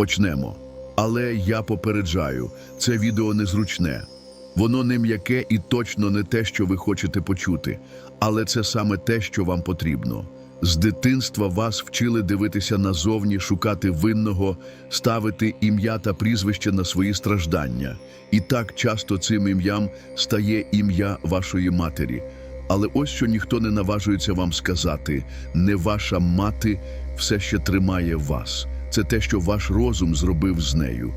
Почнемо. Але я попереджаю, це відео незручне. Воно не м'яке і точно не те, що ви хочете почути, але це саме те, що вам потрібно. З дитинства вас вчили дивитися назовні, шукати винного, ставити ім'я та прізвище на свої страждання. І так часто цим ім'ям стає ім'я вашої матері. Але ось що ніхто не наважується вам сказати: не ваша мати все ще тримає вас. Це те, що ваш розум зробив з нею.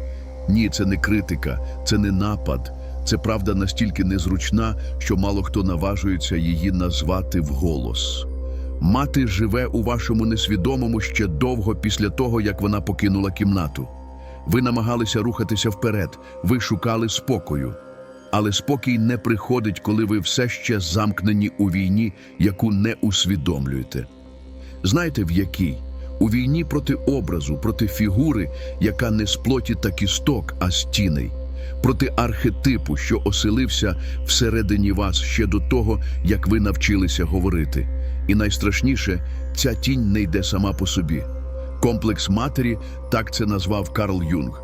Ні, це не критика, це не напад. Це правда настільки незручна, що мало хто наважується її назвати вголос. Мати живе у вашому несвідомому ще довго після того, як вона покинула кімнату. Ви намагалися рухатися вперед, ви шукали спокою. Але спокій не приходить, коли ви все ще замкнені у війні, яку не усвідомлюєте. Знаєте в якій? У війні проти образу, проти фігури, яка не з плоті та кісток, а з проти архетипу, що оселився всередині вас ще до того, як ви навчилися говорити. І найстрашніше, ця тінь не йде сама по собі. Комплекс матері так це назвав Карл Юнг.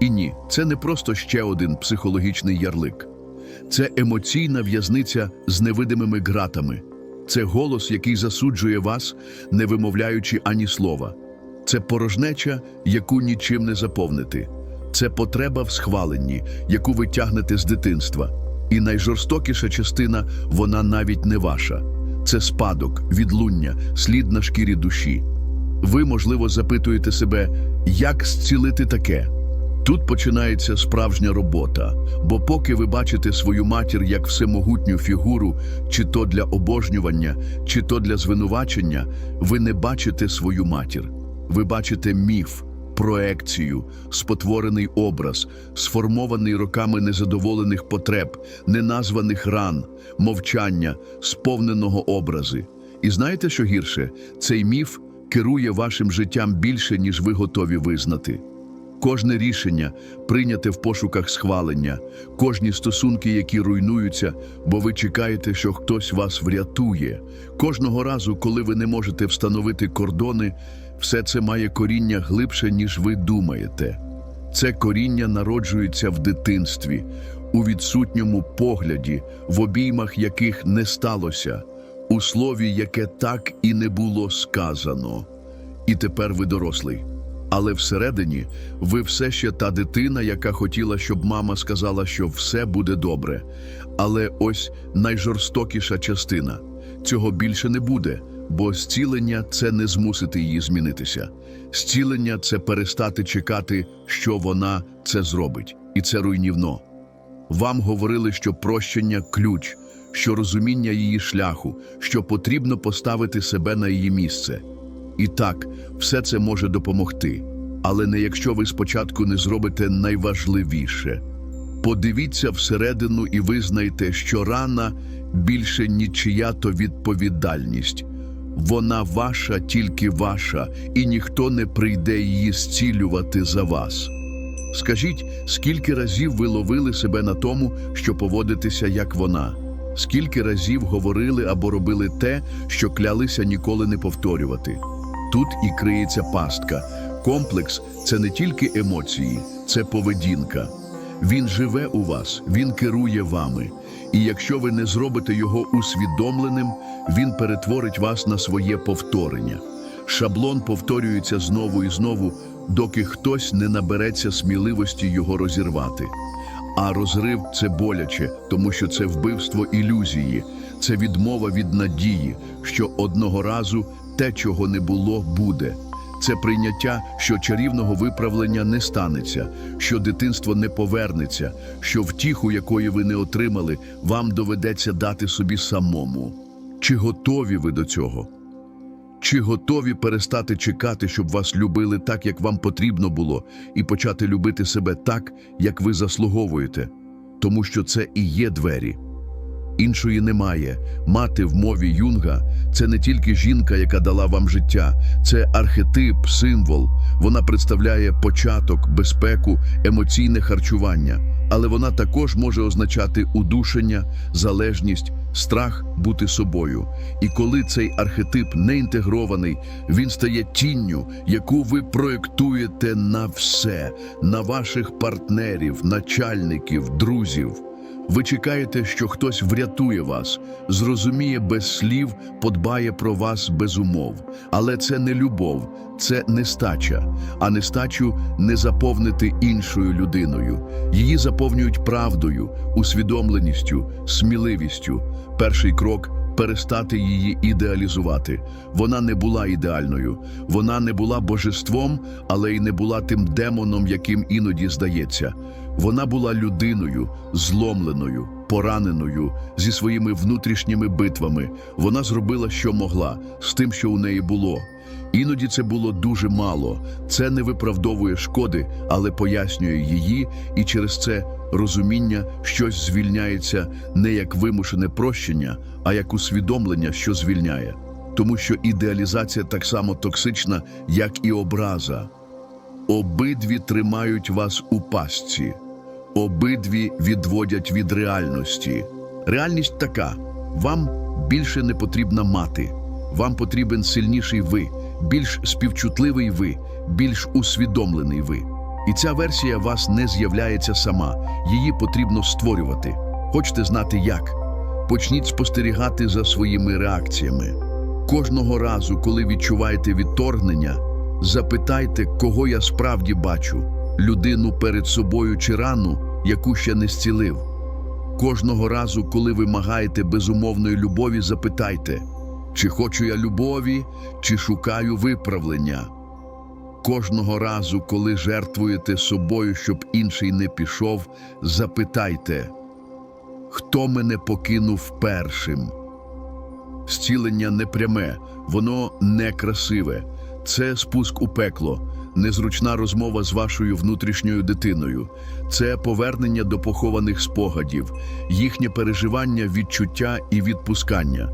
І ні, це не просто ще один психологічний ярлик. Це емоційна в'язниця з невидимими ґратами. Це голос, який засуджує вас, не вимовляючи ані слова. Це порожнеча, яку нічим не заповнити. Це потреба в схваленні, яку ви тягнете з дитинства. І найжорстокіша частина вона навіть не ваша. Це спадок, відлуння, слід на шкірі душі. Ви, можливо, запитуєте себе, як зцілити таке? Тут починається справжня робота, бо поки ви бачите свою матір як всемогутню фігуру, чи то для обожнювання, чи то для звинувачення, ви не бачите свою матір. Ви бачите міф, проекцію, спотворений образ, сформований роками незадоволених потреб, неназваних ран, мовчання, сповненого образи. І знаєте, що гірше? Цей міф керує вашим життям більше, ніж ви готові визнати. Кожне рішення прийняте в пошуках схвалення, кожні стосунки, які руйнуються, бо ви чекаєте, що хтось вас врятує. Кожного разу, коли ви не можете встановити кордони, все це має коріння глибше, ніж ви думаєте. Це коріння народжується в дитинстві, у відсутньому погляді, в обіймах яких не сталося, у слові, яке так і не було сказано. І тепер ви дорослий. Але всередині ви все ще та дитина, яка хотіла, щоб мама сказала, що все буде добре. Але ось найжорстокіша частина цього більше не буде, бо зцілення це не змусити її змінитися. Зцілення це перестати чекати, що вона це зробить, і це руйнівно. Вам говорили, що прощення ключ, що розуміння її шляху, що потрібно поставити себе на її місце. І так, все це може допомогти, але не якщо ви спочатку не зробите найважливіше. Подивіться всередину і визнайте, що рана більше нічия то відповідальність. Вона ваша, тільки ваша, і ніхто не прийде її зцілювати за вас. Скажіть, скільки разів ви ловили себе на тому, що поводитеся як вона? Скільки разів говорили або робили те, що клялися ніколи не повторювати? Тут і криється пастка. Комплекс це не тільки емоції, це поведінка. Він живе у вас, він керує вами. І якщо ви не зробите його усвідомленим, він перетворить вас на своє повторення. Шаблон повторюється знову і знову, доки хтось не набереться сміливості його розірвати. А розрив це боляче, тому що це вбивство ілюзії, це відмова від надії, що одного разу те, чого не було, буде. Це прийняття, що чарівного виправлення не станеться, що дитинство не повернеться, що втіху, якої ви не отримали, вам доведеться дати собі самому. Чи готові ви до цього? Чи готові перестати чекати, щоб вас любили так, як вам потрібно було, і почати любити себе так, як ви заслуговуєте? Тому що це і є двері. Іншої немає. Мати в мові Юнга це не тільки жінка, яка дала вам життя, це архетип, символ. Вона представляє початок, безпеку, емоційне харчування. Але вона також може означати удушення, залежність, страх бути собою. І коли цей архетип не інтегрований, він стає тінню, яку ви проєктуєте на все, на ваших партнерів, начальників, друзів. Ви чекаєте, що хтось врятує вас, зрозуміє без слів, подбає про вас без умов. Але це не любов, це нестача. А нестачу не заповнити іншою людиною. Її заповнюють правдою, усвідомленістю, сміливістю. Перший крок перестати її ідеалізувати. Вона не була ідеальною, вона не була божеством, але й не була тим демоном, яким іноді здається. Вона була людиною, зломленою, пораненою, зі своїми внутрішніми битвами. Вона зробила, що могла, з тим, що у неї було. Іноді це було дуже мало. Це не виправдовує шкоди, але пояснює її, і через це розуміння щось звільняється не як вимушене прощення, а як усвідомлення, що звільняє. Тому що ідеалізація так само токсична, як і образа. Обидві тримають вас у пастці, обидві відводять від реальності. Реальність така: вам більше не потрібна мати, вам потрібен сильніший ви, більш співчутливий ви, більш усвідомлений ви. І ця версія вас не з'являється сама, її потрібно створювати. Хочете знати як? Почніть спостерігати за своїми реакціями. Кожного разу, коли відчуваєте відторгнення, запитайте, кого я справді бачу: людину перед собою чи рану, яку ще не зцілив. Кожного разу, коли вимагаєте безумовної любові, запитайте, чи хочу я любові, чи шукаю виправлення. Кожного разу, коли жертвуєте собою, щоб інший не пішов, запитайте, хто мене покинув першим. Зцілення не пряме, воно не красиве. Це спуск у пекло, незручна розмова з вашою внутрішньою дитиною. Це повернення до похованих спогадів, їхнє переживання, відчуття і відпускання.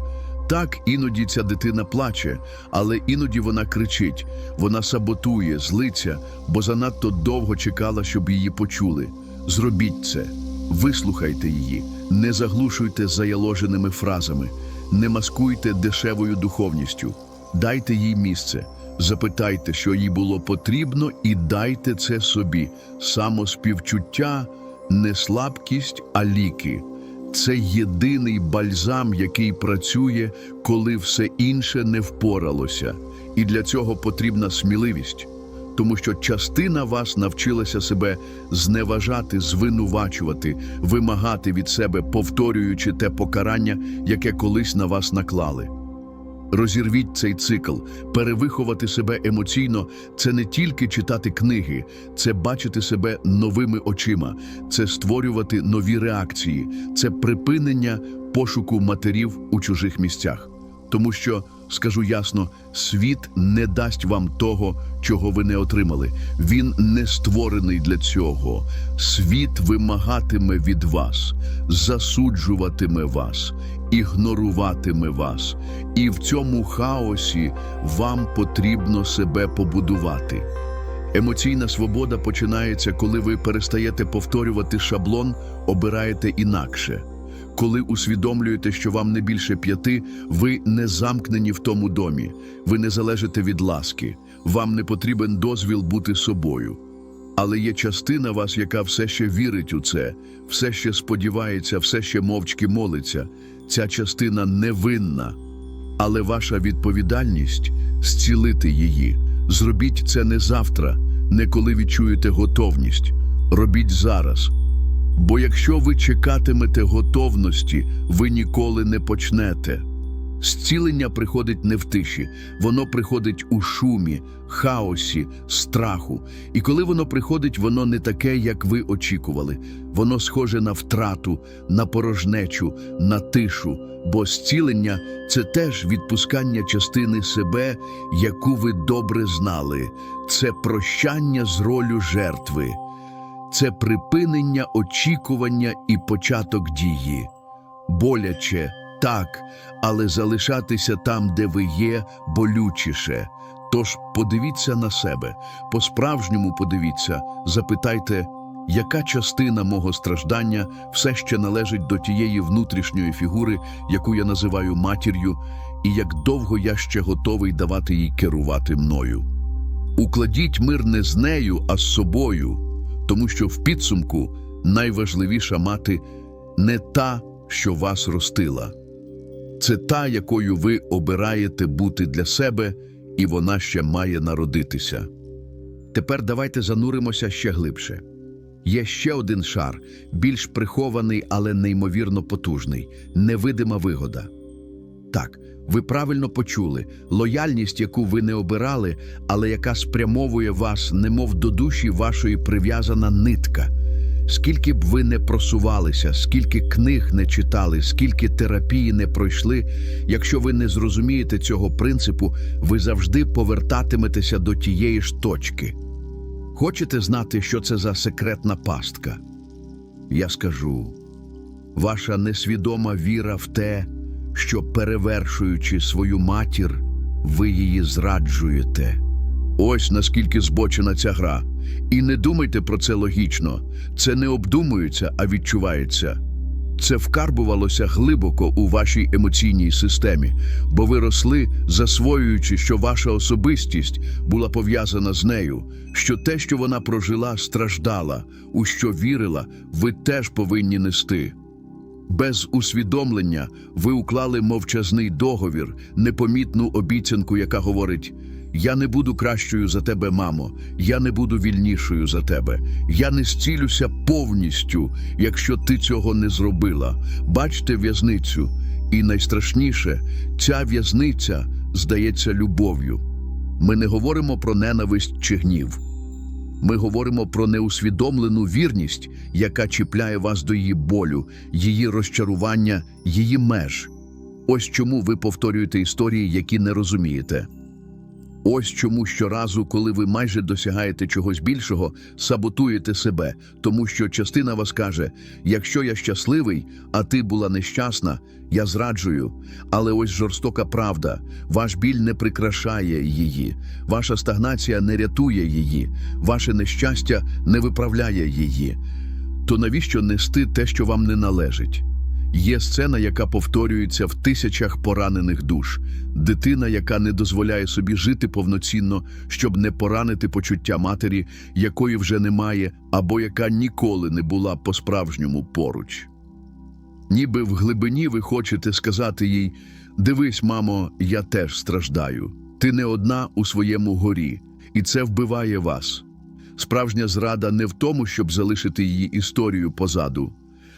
Так, іноді ця дитина плаче, але іноді вона кричить, вона саботує, злиться, бо занадто довго чекала, щоб її почули. Зробіть це, вислухайте її, не заглушуйте заяложеними фразами, не маскуйте дешевою духовністю, дайте їй місце, запитайте, що їй було потрібно, і дайте це собі. Самоспівчуття не слабкість, а ліки. Це єдиний бальзам, який працює, коли все інше не впоралося. І для цього потрібна сміливість, тому що частина вас навчилася себе зневажати, звинувачувати, вимагати від себе, повторюючи те покарання, яке колись на вас наклали. Розірвіть цей цикл, перевиховати себе емоційно це не тільки читати книги, це бачити себе новими очима, це створювати нові реакції, це припинення пошуку матерів у чужих місцях. Тому що, скажу ясно, світ не дасть вам того, чого ви не отримали. Він не створений для цього. Світ вимагатиме від вас, засуджуватиме вас, ігноруватиме вас. І в цьому хаосі вам потрібно себе побудувати. Емоційна свобода починається, коли ви перестаєте повторювати шаблон, обираєте інакше. Коли усвідомлюєте, що вам не більше п'яти, ви не замкнені в тому домі, ви не залежите від ласки, вам не потрібен дозвіл бути собою. Але є частина вас, яка все ще вірить у це, все ще сподівається, все ще мовчки молиться. Ця частина невинна. Але ваша відповідальність зцілити її. Зробіть це не завтра, не коли відчуєте готовність. Робіть зараз. Бо якщо ви чекатимете готовності, ви ніколи не почнете. Зцілення приходить не в тиші, воно приходить у шумі, хаосі, страху. І коли воно приходить, воно не таке, як ви очікували. Воно схоже на втрату, на порожнечу, на тишу. Бо зцілення це теж відпускання частини себе, яку ви добре знали. Це прощання з ролю жертви це припинення очікування і початок дії. боляче, так, але залишатися там, де ви є, болючіше. Тож подивіться на себе, по-справжньому подивіться, запитайте, яка частина мого страждання все ще належить до тієї внутрішньої фігури, яку я називаю матір'ю, і як довго я ще готовий давати їй керувати мною. Укладіть мир не з нею, а з собою, тому що в підсумку найважливіша мати не та, що вас ростила. Це та, якою ви обираєте бути для себе, і вона ще має народитися. Тепер давайте зануримося ще глибше. Є ще один шар, більш прихований, але неймовірно потужний невидима вигода. Так, ви правильно почули лояльність, яку ви не обирали, але яка спрямовує вас, немов до душі вашої прив'язана нитка. Скільки б ви не просувалися, скільки книг не читали, скільки терапії не пройшли, якщо ви не зрозумієте цього принципу, ви завжди повертатиметеся до тієї ж точки. Хочете знати, що це за секретна пастка? Я скажу ваша несвідома віра в те, що, перевершуючи свою матір, ви її зраджуєте. Ось наскільки збочена ця гра. І не думайте про це логічно. Це не обдумується, а відчувається. Це вкарбувалося глибоко у вашій емоційній системі, бо ви росли, засвоюючи, що ваша особистість була пов'язана з нею, що те, що вона прожила, страждала, у що вірила, ви теж повинні нести. Без усвідомлення ви уклали мовчазний договір, непомітну обіцянку, яка говорить: Я не буду кращою за тебе, мамо, я не буду вільнішою за тебе, я не зцілюся повністю, якщо ти цього не зробила. Бачте в'язницю, і найстрашніше, ця в'язниця здається любов'ю. Ми не говоримо про ненависть чи гнів. Ми говоримо про неусвідомлену вірність, яка чіпляє вас до її болю, її розчарування, її меж. Ось чому ви повторюєте історії, які не розумієте. Ось чому щоразу, коли ви майже досягаєте чогось більшого, саботуєте себе, тому що частина вас каже: якщо я щасливий, а ти була нещасна, я зраджую. Але ось жорстока правда, ваш біль не прикрашає її, ваша стагнація не рятує її, ваше нещастя не виправляє її. То навіщо нести те, що вам не належить? Є сцена, яка повторюється в тисячах поранених душ, дитина, яка не дозволяє собі жити повноцінно, щоб не поранити почуття матері, якої вже немає, або яка ніколи не була по-справжньому поруч. Ніби в глибині ви хочете сказати їй: Дивись, мамо, я теж страждаю. Ти не одна у своєму горі, і це вбиває вас. Справжня зрада не в тому, щоб залишити її історію позаду,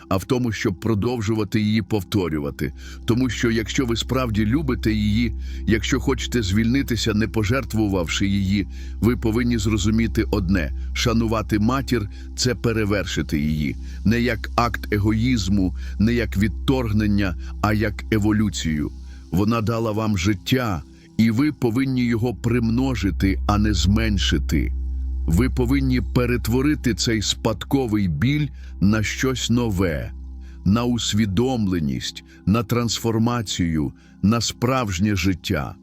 а в тому, щоб продовжувати її повторювати. Тому що якщо ви справді любите її, якщо хочете звільнитися, не пожертвувавши її, ви повинні зрозуміти одне: шанувати матір це перевершити її, не як акт егоїзму, не як відторгнення, а як еволюцію. Вона дала вам життя, і ви повинні його примножити, а не зменшити. Ви повинні перетворити цей спадковий біль на щось нове, на усвідомленість, на трансформацію, на справжнє життя.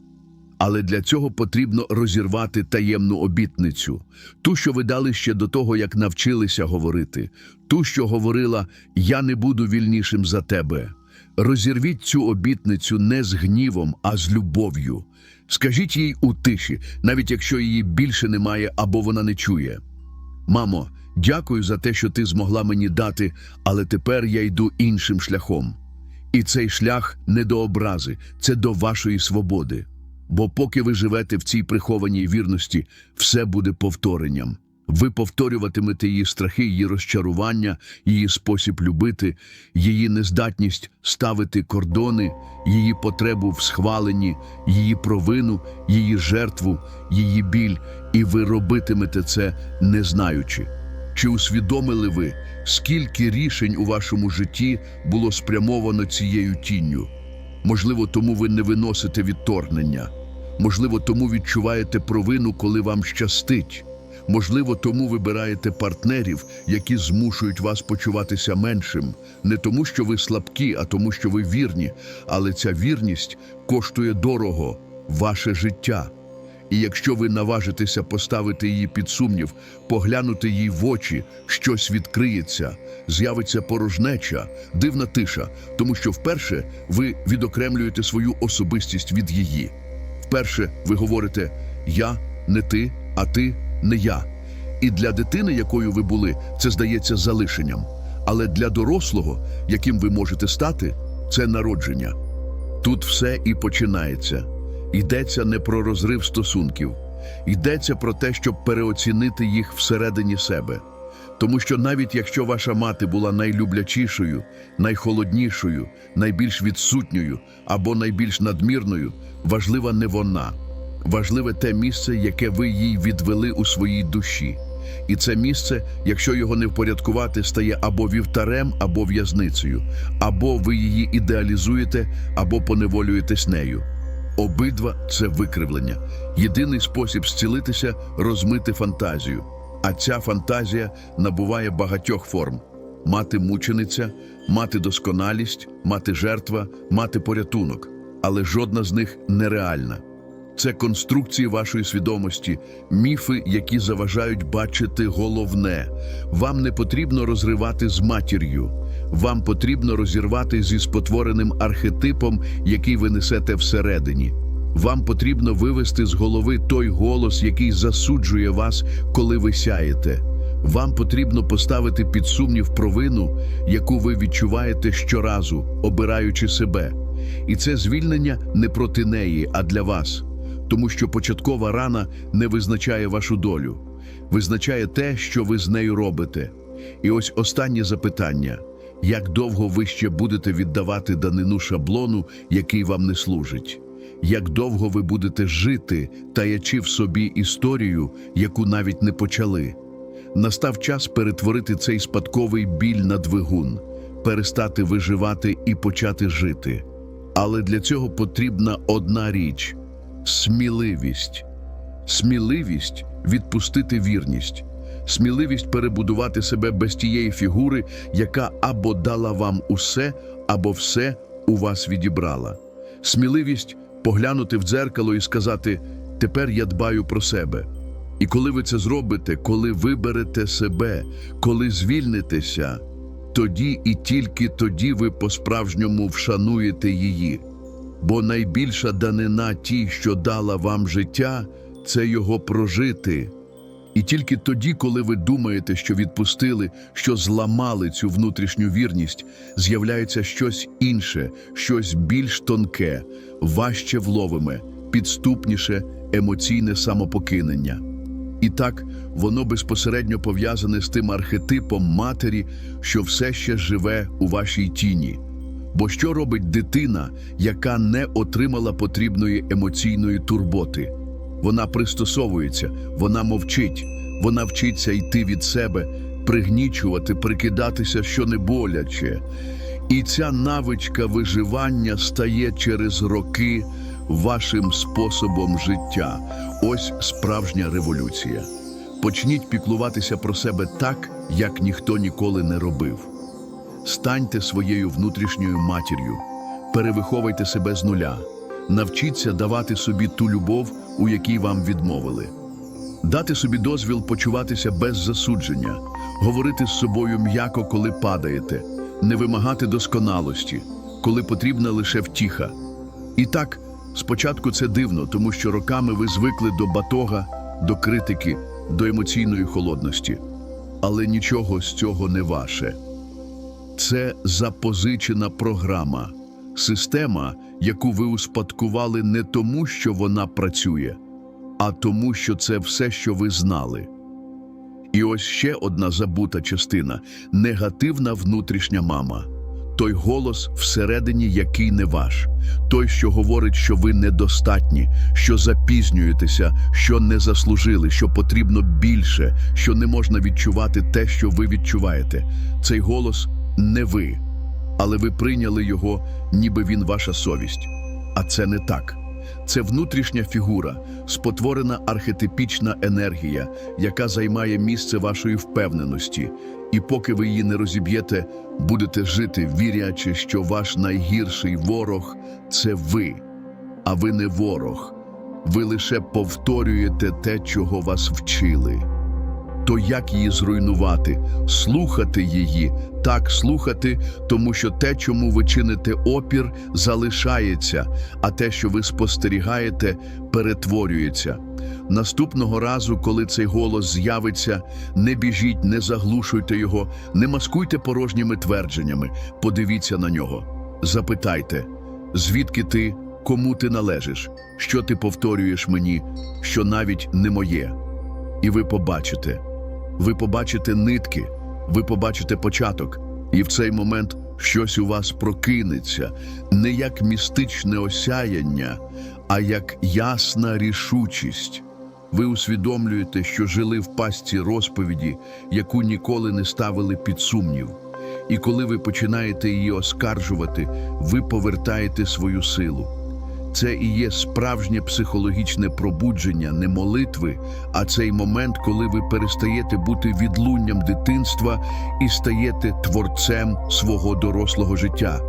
Але для цього потрібно розірвати таємну обітницю, ту, що ви дали ще до того, як навчилися говорити, ту, що говорила Я не буду вільнішим за тебе. Розірвіть цю обітницю не з гнівом, а з любов'ю. Скажіть їй у тиші, навіть якщо її більше немає або вона не чує. Мамо, дякую за те, що ти змогла мені дати, але тепер я йду іншим шляхом. І цей шлях не до образи, це до вашої свободи. Бо поки ви живете в цій прихованій вірності, все буде повторенням. Ви повторюватимете її страхи, її розчарування, її спосіб любити, її нездатність ставити кордони, її потребу в схваленні, її провину, її жертву, її біль, і ви робитимете це не знаючи. Чи усвідомили ви, скільки рішень у вашому житті було спрямовано цією тінню? Можливо, тому ви не виносите відторгнення. Можливо, тому відчуваєте провину, коли вам щастить. Можливо, тому вибираєте партнерів, які змушують вас почуватися меншим, не тому, що ви слабкі, а тому, що ви вірні. Але ця вірність коштує дорого ваше життя. І якщо ви наважитеся поставити її під сумнів, поглянути їй в очі, щось відкриється, з'явиться порожнеча, дивна тиша, тому що вперше ви відокремлюєте свою особистість від її. Вперше ви говорите Я не ти, а ти не я. І для дитини, якою ви були, це здається залишенням. Але для дорослого, яким ви можете стати, це народження. Тут все і починається. Йдеться не про розрив стосунків, йдеться про те, щоб переоцінити їх всередині себе. Тому що навіть якщо ваша мати була найлюблячішою, найхолоднішою, найбільш відсутньою або найбільш надмірною, важлива не вона, важливе те місце, яке ви їй відвели у своїй душі. І це місце, якщо його не впорядкувати, стає або вівтарем, або в'язницею, або ви її ідеалізуєте, або поневолюєтесь нею. Обидва це викривлення. Єдиний спосіб зцілитися розмити фантазію. А ця фантазія набуває багатьох форм: мати мучениця, мати досконалість, мати жертва, мати порятунок. Але жодна з них нереальна. Це конструкції вашої свідомості, міфи, які заважають бачити головне. Вам не потрібно розривати з матір'ю. Вам потрібно розірвати зі спотвореним архетипом, який ви несете всередині. Вам потрібно вивести з голови той голос, який засуджує вас, коли ви сяєте. Вам потрібно поставити під сумнів провину, яку ви відчуваєте щоразу, обираючи себе. І це звільнення не проти неї, а для вас. Тому що початкова рана не визначає вашу долю, визначає те, що ви з нею робите. І ось останнє запитання: як довго ви ще будете віддавати данину шаблону, який вам не служить? Як довго ви будете жити, таячи в собі історію, яку навіть не почали? Настав час перетворити цей спадковий біль на двигун, перестати виживати і почати жити. Але для цього потрібна одна річ сміливість. Сміливість відпустити вірність, сміливість перебудувати себе без тієї фігури, яка або дала вам усе, або все у вас відібрала. Сміливість поглянути в дзеркало і сказати: Тепер я дбаю про себе. І коли ви це зробите, коли виберете себе, коли звільнитеся, тоді і тільки тоді ви по-справжньому вшануєте її. Бо найбільша данина тій, що дала вам життя, це його прожити. І тільки тоді, коли ви думаєте, що відпустили, що зламали цю внутрішню вірність, з'являється щось інше, щось більш тонке, важче вловиме, підступніше, емоційне самопокинення. І так, воно безпосередньо пов'язане з тим архетипом матері, що все ще живе у вашій тіні. Бо що робить дитина, яка не отримала потрібної емоційної турботи? Вона пристосовується, вона мовчить, вона вчиться йти від себе, пригнічувати, прикидатися, що не боляче. І ця навичка виживання стає через роки вашим способом життя. Ось справжня революція. Почніть піклуватися про себе так, як ніхто ніколи не робив. Станьте своєю внутрішньою матір'ю, перевиховуйте себе з нуля, навчіться давати собі ту любов, у якій вам відмовили, дати собі дозвіл почуватися без засудження, говорити з собою м'яко, коли падаєте, не вимагати досконалості, коли потрібна лише втіха. І так, спочатку це дивно, тому що роками ви звикли до батога, до критики, до емоційної холодності. Але нічого з цього не ваше. Це запозичена програма, система, яку ви успадкували не тому, що вона працює, а тому, що це все, що ви знали. І ось ще одна забута частина негативна внутрішня мама. Той голос всередині, який не ваш, той, що говорить, що ви недостатні, що запізнюєтеся, що не заслужили, що потрібно більше, що не можна відчувати те, що ви відчуваєте. Цей голос не ви, але ви прийняли його, ніби він ваша совість. А це не так. Це внутрішня фігура, спотворена архетипічна енергія, яка займає місце вашої впевненості. І поки ви її не розіб'єте, будете жити, вірячи, що ваш найгірший ворог це ви, а ви не ворог. Ви лише повторюєте те, чого вас вчили. То як її зруйнувати? Слухати її, так слухати, тому що те, чому ви чините опір, залишається, а те, що ви спостерігаєте, перетворюється. Наступного разу, коли цей голос з'явиться, не біжіть, не заглушуйте його, не маскуйте порожніми твердженнями, подивіться на нього. Запитайте, звідки ти, кому ти належиш, що ти повторюєш мені, що навіть не моє. І ви побачите. Ви побачите нитки, ви побачите початок, і в цей момент щось у вас прокинеться не як містичне осяяння, а як ясна рішучість. Ви усвідомлюєте, що жили в пастці розповіді, яку ніколи не ставили під сумнів. І коли ви починаєте її оскаржувати, ви повертаєте свою силу. Це і є справжнє психологічне пробудження, не молитви, а цей момент, коли ви перестаєте бути відлунням дитинства і стаєте творцем свого дорослого життя.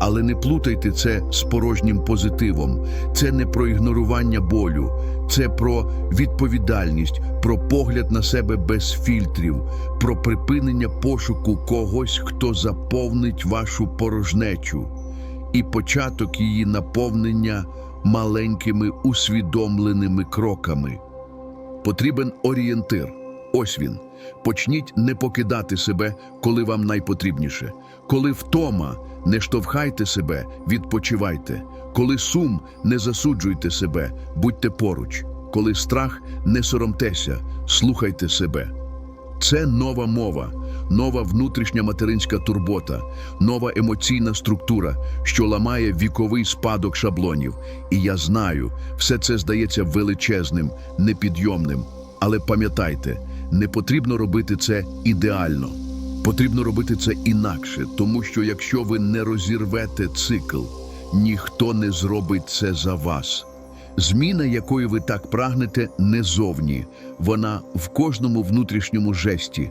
Але не плутайте це з порожнім позитивом. Це не про ігнорування болю, це про відповідальність, про погляд на себе без фільтрів, про припинення пошуку когось, хто заповнить вашу порожнечу і початок її наповнення маленькими усвідомленими кроками. Потрібен орієнтир. Ось він. Почніть не покидати себе, коли вам найпотрібніше. Коли втома, не штовхайте себе, відпочивайте. Коли сум, не засуджуйте себе, будьте поруч. Коли страх, не соромтеся, слухайте себе. Це нова мова, нова внутрішня материнська турбота, нова емоційна структура, що ламає віковий спадок шаблонів. І я знаю, все це здається величезним, непідйомним. Але пам'ятайте, не потрібно робити це ідеально. Потрібно робити це інакше, тому що якщо ви не розірвете цикл, ніхто не зробить це за вас. Зміна, якої ви так прагнете, не зовні, вона в кожному внутрішньому жесті.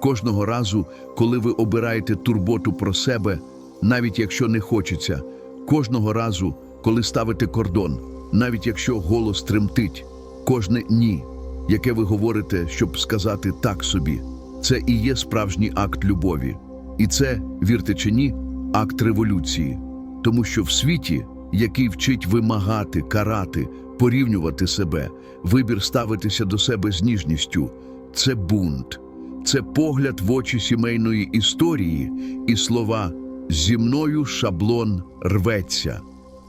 Кожного разу, коли ви обираєте турботу про себе, навіть якщо не хочеться, кожного разу, коли ставите кордон, навіть якщо голос тремтить, кожне ні, яке ви говорите, щоб сказати так собі, це і є справжній акт любові. І це, вірте чи ні, акт революції. Тому що в світі, який вчить вимагати, карати, порівнювати себе, вибір ставитися до себе з ніжністю, це бунт, це погляд в очі сімейної історії і слова «зі мною шаблон рветься».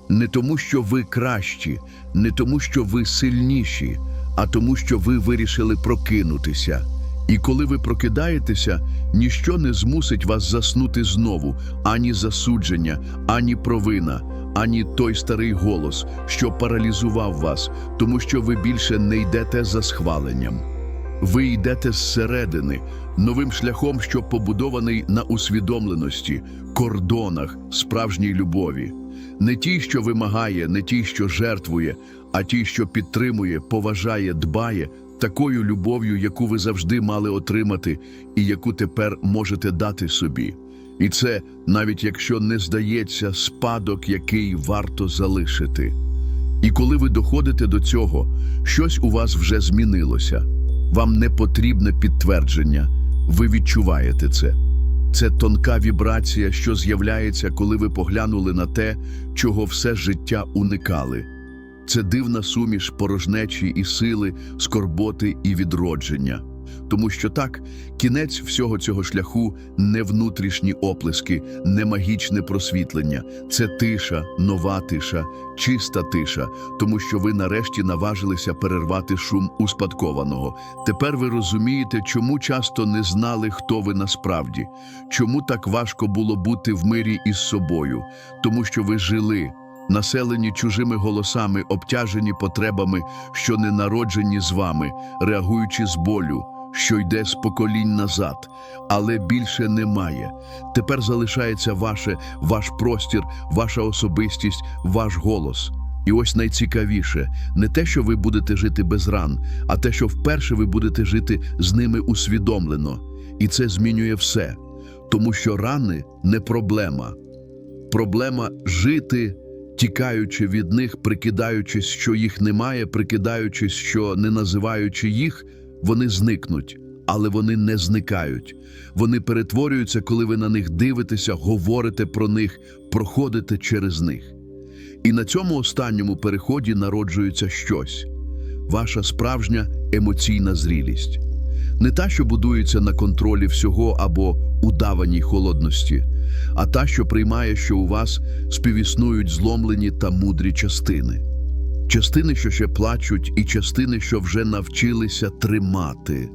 Не тому, що ви кращі, не тому, що ви сильніші, а тому, що ви вирішили прокинутися. І коли ви прокидаєтеся, ніщо не змусить вас заснути знову, ані засудження, ані провина, ані той старий голос, що паралізував вас, тому що ви більше не йдете за схваленням. Ви йдете зсередини, новим шляхом, що побудований на усвідомленості, кордонах справжньої любові. Не тій, що вимагає, не тій, що жертвує, а тій, що підтримує, поважає, дбає, такою любов'ю, яку ви завжди мали отримати і яку тепер можете дати собі. І це, навіть якщо не здається, спадок, який варто залишити. І коли ви доходите до цього, щось у вас вже змінилося. Вам не потрібне підтвердження, ви відчуваєте це. Це тонка вібрація, що з'являється, коли ви поглянули на те, чого все життя уникали. Це дивна суміш порожнечі і сили, скорботи і відродження. Тому що так, кінець всього цього шляху не внутрішні оплески, не магічне просвітлення, це тиша, нова тиша, чиста тиша, тому що ви нарешті наважилися перервати шум успадкованого. Тепер ви розумієте, чому часто не знали, хто ви насправді, чому так важко було бути в мирі із собою, тому що ви жили. Населені чужими голосами, обтяжені потребами, що не народжені з вами, реагуючи з болю, що йде з поколінь назад, але більше немає. Тепер залишається ваше, ваш простір, ваша особистість, ваш голос. І ось найцікавіше не те, що ви будете жити без ран, а те, що вперше ви будете жити з ними усвідомлено. І це змінює все. Тому що рани не проблема. Проблема жити, тікаючи від них, прикидаючись, що їх немає, прикидаючись, що не називаючи їх, вони зникнуть, але вони не зникають. Вони перетворюються, коли ви на них дивитеся, говорите про них, проходите через них. І на цьому останньому переході народжується щось ваша справжня емоційна зрілість. Не та, що будується на контролі всього або удаваній холодності, а та, що приймає, що у вас співіснують зломлені та мудрі частини. Частини, що ще плачуть, і частини, що вже навчилися тримати.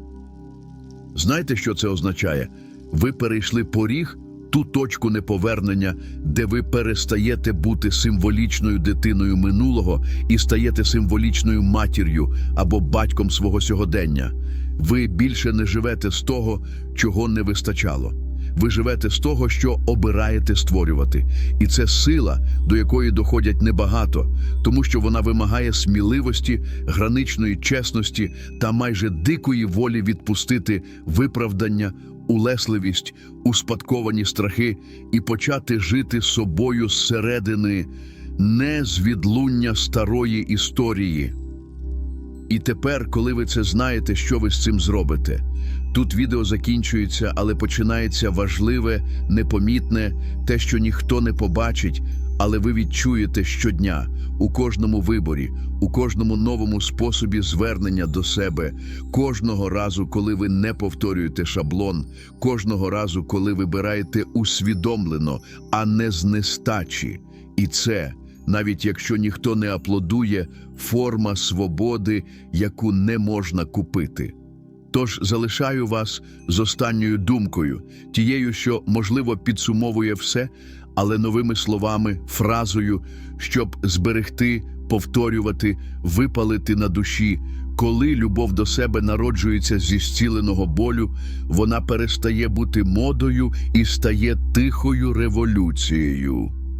Знаєте, що це означає? Ви перейшли поріг, ту точку неповернення, де ви перестаєте бути символічною дитиною минулого і стаєте символічною матір'ю або батьком свого сьогодення. Ви більше не живете з того, чого не вистачало. Ви живете з того, що обираєте створювати. І це сила, до якої доходять небагато, тому що вона вимагає сміливості, граничної чесності та майже дикої волі відпустити виправдання, улесливість, успадковані страхи і почати жити собою зсередини, не з відлуння старої історії. І тепер, коли ви це знаєте, що ви з цим зробите. Тут відео закінчується, але починається важливе, непомітне, те, що ніхто не побачить, але ви відчуєте щодня, у кожному виборі, у кожному новому способі звернення до себе, кожного разу, коли ви не повторюєте шаблон, кожного разу, коли вибираєте усвідомлено, а не з нестачі. І це навіть якщо ніхто не аплодує, форма свободи, яку не можна купити. Тож залишаю вас з останньою думкою, тією, що, можливо, підсумовує все, але новими словами, фразою, щоб зберегти, повторювати, випалити на душі. Коли любов до себе народжується зі зціленого болю, вона перестає бути модою і стає тихою революцією.